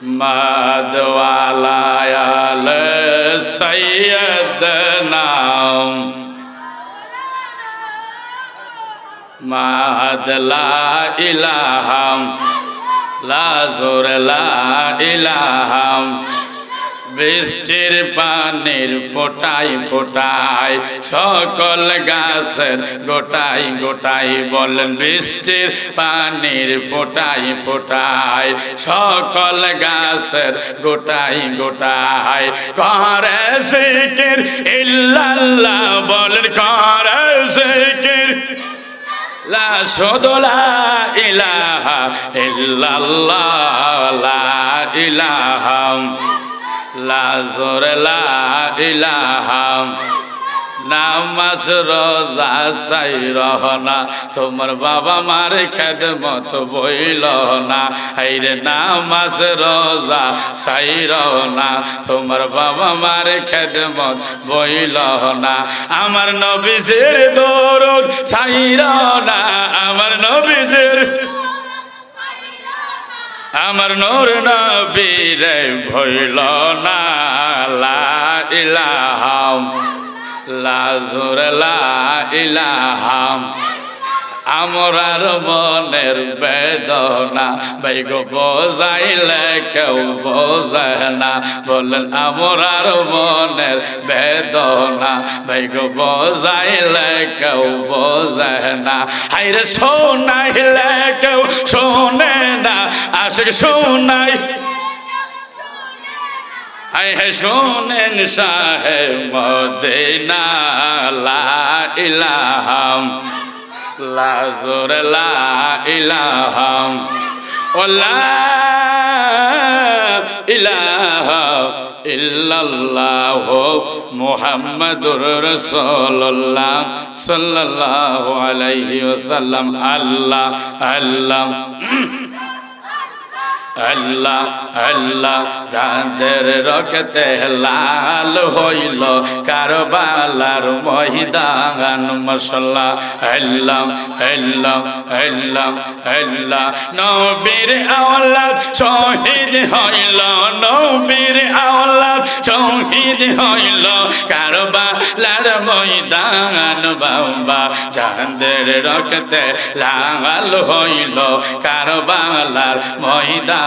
মাদওয়ালায়াল সৈয়দনাম মাদলা ইলাহাম লাজোর লা ইলাহাম বৃষ্টির পানির ফোটাই ফোটাই সকল গাছের গোটাই গোটাই বলেন বৃষ্টির পানির ফোটাই ফোটাই সকল গাছের গোটাই গোটাই করে সিকির, ইল্লাল্লাহ বলেন, করে সিকির। লা সদলা ইলাহা ইল্লাল্লাহ। লা জোর লা ইলাহা। নামাজ রোজা সাই রহনা তোমার বাবা মার খেদমত বইল না। হাইরে নামাজ রোজা সাই রহনা তোমার বাবা মার খেদমত বইল না। আমার নবীজের দরদ সাই রহনা আমার নবীজের আমার নূর নবীরে ভইল না ইলাহাম লাজুর ইলাহাম আমরার মনের বেদনা বাইগ বোঝাইলে কেউ বোঝে না। বলেন, আমরার মনের বেদনা বাইগ বোঝাইলে কেউ বোঝে না। হাইরে শোনাইলে কেউ শোনে না আসে শোনাই। আই হে শোনেন সাহেব মদিনা, লা ইলাহাম লাজুর লা ইলাহাম ও লা ইলাহা ইল্লাল্লাহ মুহাম্মাদুর রাসূলুল্লাহ সাল্লাল্লাহু আলাইহি ওয়াসাল্লাম। আল্লাহ আল্লাহ। আল্লাহ আল্লাহ, যাদের রক্তে লাল হইল, কারবালার মহিদান মশলা আল্লাহ আল্লাহ আল্লাহ আল্লাহ। নবীর আওলাদ শহীদ হইল, নবীর আওলাদ শহীদ হইল, কারবালার ময়দান, বাবা, যাদের রক্তে লাল হইল, কারবালার ময়দান।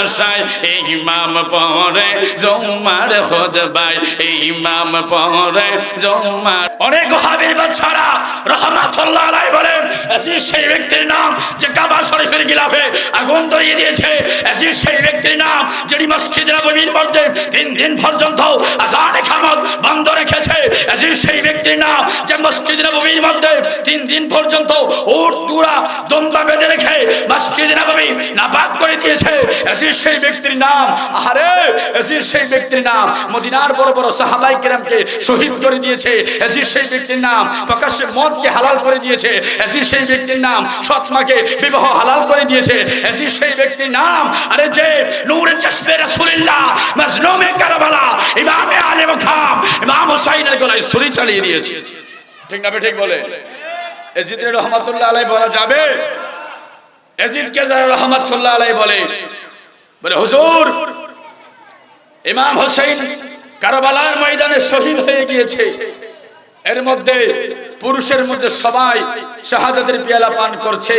মাদ্রাসায় ইমাম পড়ে, জমার খুতবায় ইমাম পড়ে, জমার অনেক হাবির বাচ্চারা রহমাতুল্লাহ আলাই বলেন সেই ব্যক্তির নাম যে কাবা শরীফের গিলাফে আগুন ধরিয়ে দিয়েছে। সেই ব্যক্তির নাম যিনি মসজিদ নববীর মধ্যে তিন দিন পর্যন্ত আজান খামত বন্ধ রেখেছে। সেই ব্যক্তির নাম যে মসজিদ নববীর মধ্যে তিন দিন পর্যন্ত উট দুরা দম্বা বেঁধে রেখে মসজিদ নববী নাপাক করে দিয়েছে। সেই ব্যক্তির নাম আরে আজিজ সেই ব্যক্তির নাম, মদিনার বড় বড় সাহাবাই কেরামকে শহীদ করে দিয়েছে। আজিজ সেই ব্যক্তির নাম, প্রকাশ্যে মদকে হালাল করে দিয়েছে। আজিজ সেই ব্যক্তির নাম, সৎমাকে বিবাহ হালাল করে দিয়েছে। আজিজ সেই ব্যক্তির নাম, আরে যে নূরে চশমে রাসূলুল্লাহ, মজলুমে কারবালা, ইমামে আলে মকাম ইমাম হুসাইনের গলায় ছুরি চালিয়ে দিয়েছে। ঠিক না ঠিক বলে? এজিদের রহমাতুল্লাহ আলাই বলা যাবে? এজিদকে যারা রহমাতুল্লাহ আলাই বলে? বলে, হুজুর, ইমাম হোসেন কারবালার ময়দানে শহীদ হয়ে গিয়েছে। এর মধ্যে পুরুষের মধ্যে সবাই শাহাদাতের পেয়ালা পান করছে।